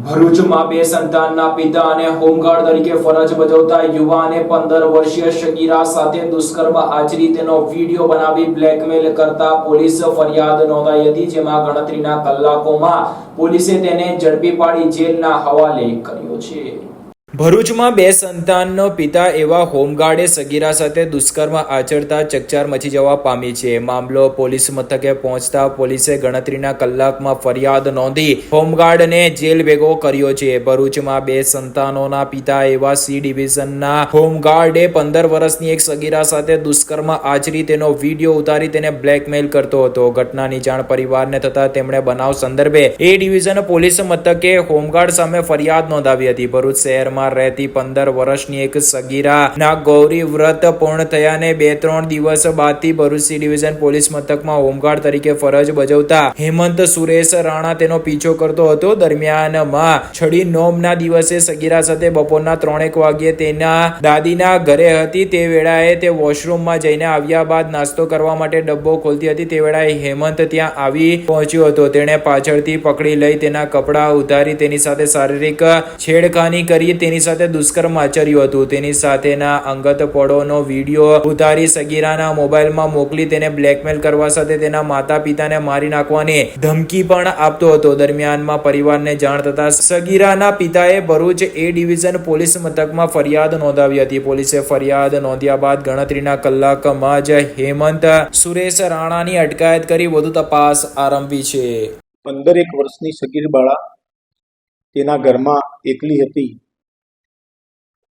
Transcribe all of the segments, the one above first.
ભરૂચમાં બે સંતાનના પિતા અને હોમગાર્ડ તરીકે ફરજ બજાવતા યુવાને પંદર વર્ષીય શકીરા સાથે દુષ્કર્મ આચરી તેનો વીડિયો બનાવી બ્લેકમેલ કરતા પોલીસ ફરિયાદ નોંધાઈ હતી, જેમાં ગણતરીના કલાકોમાં પોલીસે તેને ઝડપી પાડી જેલના હવાલે કર્યો છે. ભરૂચમાં બે સંતાનનો પિતા એવા હોમગાર્ડે સગીરા સાથે દુષ્કર્મ આચરતા ચકચાર મચી જવા પામી છે. મામલો પોલીસ મથકે પહોંચતા પોલીસે ગણતરીના કલાકમાં ફરિયાદ નોંધી હોમગાર્ડને જેલ ભેગો કર્યો છે. ભરૂચમાં બે સંતાનોના પિતા એવા સી ડિવિઝનના હોમગાર્ડે પંદર વર્ષની એક સગીરા સાથે દુષ્કર્મ આચરી તેનો વીડિયો ઉતારી તેને બ્લેકમેલ કરતો હતો. ઘટનાની જાણ પરિવારને થતા તેમણે બનાવ સંદર્ભે એ ડિવિઝન પોલીસ મથકે હોમગાર્ડ સામે ફરિયાદ નોંધાવી હતી. ભરૂચ શહેરમાં રહેતી પંદર વર્ષની એક સગીરા ના ગૌરી વ્રત પૂર્ણ થયાને બે ત્રણ દિવસ બાદથી ભરૂચ ડિવિઝન પોલીસ મથકમાં હોમગાર્ડ તરીકે ફરજ બજાવતા હેમંત સુરેશ રાણા તેનો પીછો કરતો હતો. દરમિયાનમાં છડી નોમના દિવસે સગીરા સાથે બપોરના ત્રણેક વાગ્યે તેના દાદીના ઘરે હતી. તે વેળાએ તે વોશરૂમમાં જઈને આવ્યા બાદ નાસ્તો કરવા માટે ડબ્બો ખોલતી હતી. તે વેળાએ હેમંત ત્યાં આવી પહોંચ્યો હતો. તેણે પાછળથી પકડી લઈ તેના કપડાં ઉતારી તેની સાથે શારીરિક છેડખાની કરી. તેની સાથે દુષ્કર્મ આચર્યું હતું. તેની સાથેના અંગત પળોનો વીડિયો ઉતારી સગીરાના મોબાઈલમાં મોકલી તેને બ્લેકમેલ કરવા સાથે તેના માતા પિતાને મારી નાખવાની ધમકી પણ આપતો હતો. દરમિયાનમાં પરિવારને જાણ થતા સગીરાના પિતાએ ભરૂચ એ ડિવિઝન પોલીસ મથકમાં ફરિયાદ નોંધાવી હતી. પોલીસે ફરિયાદ નોંધ્યા બાદ ગણતરીના કલાકમાં જ હેમંત સુરેશ રાણાની અટકાયત કરી વધુ તપાસ આરંભી છે. પંદર એક વર્ષની સગીર બાળા તેના ઘરમાં એકલી હતી.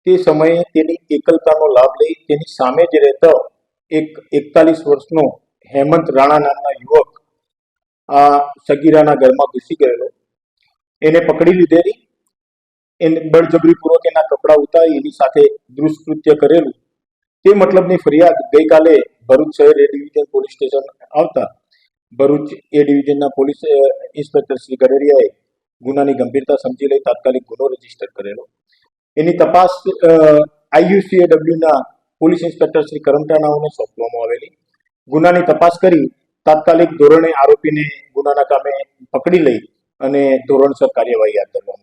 તે સમયે તેની એકલતાનો લાભ લઈ તેની સામે જ રહેતો એક એકતાલીસ વર્ષનો હેમંત રાણા નામના યુવક આ સગીરાના ઘરમાં ઘૂસી ગયેલો. એને પકડી લીધેલી. એને બળજબરીપૂર્વક એના કપડાં ઉતારી એની સાથે દુષ્કૃત્ય કરેલું. તે મતલબની ફરિયાદ ગઈકાલે ભરૂચ શહેર એ ડિવિઝન પોલીસ સ્ટેશન આવતા ભરૂચ એ ડિવિઝનના પોલીસ ઇન્સ્પેક્ટર શ્રી ગરેરિયાએ ગુનાની ગંભીરતા સમજી લઈ તાત્કાલિક ગુનો રજિસ્ટર કરેલો. એની તપાસ આઈયુસીએડબ્લ્યુના પોલીસ ઇન્સ્પેક્ટર શ્રી કરમટાણાઓને સોંપવામાં આવેલી. ગુનાની તપાસ કરી, તાત્કાલિક ધોરણે આરોપીને ગુનાના કામે પકડી લઈ અને ધોરણસર કાર્યવાહી હાથ ધરવામાં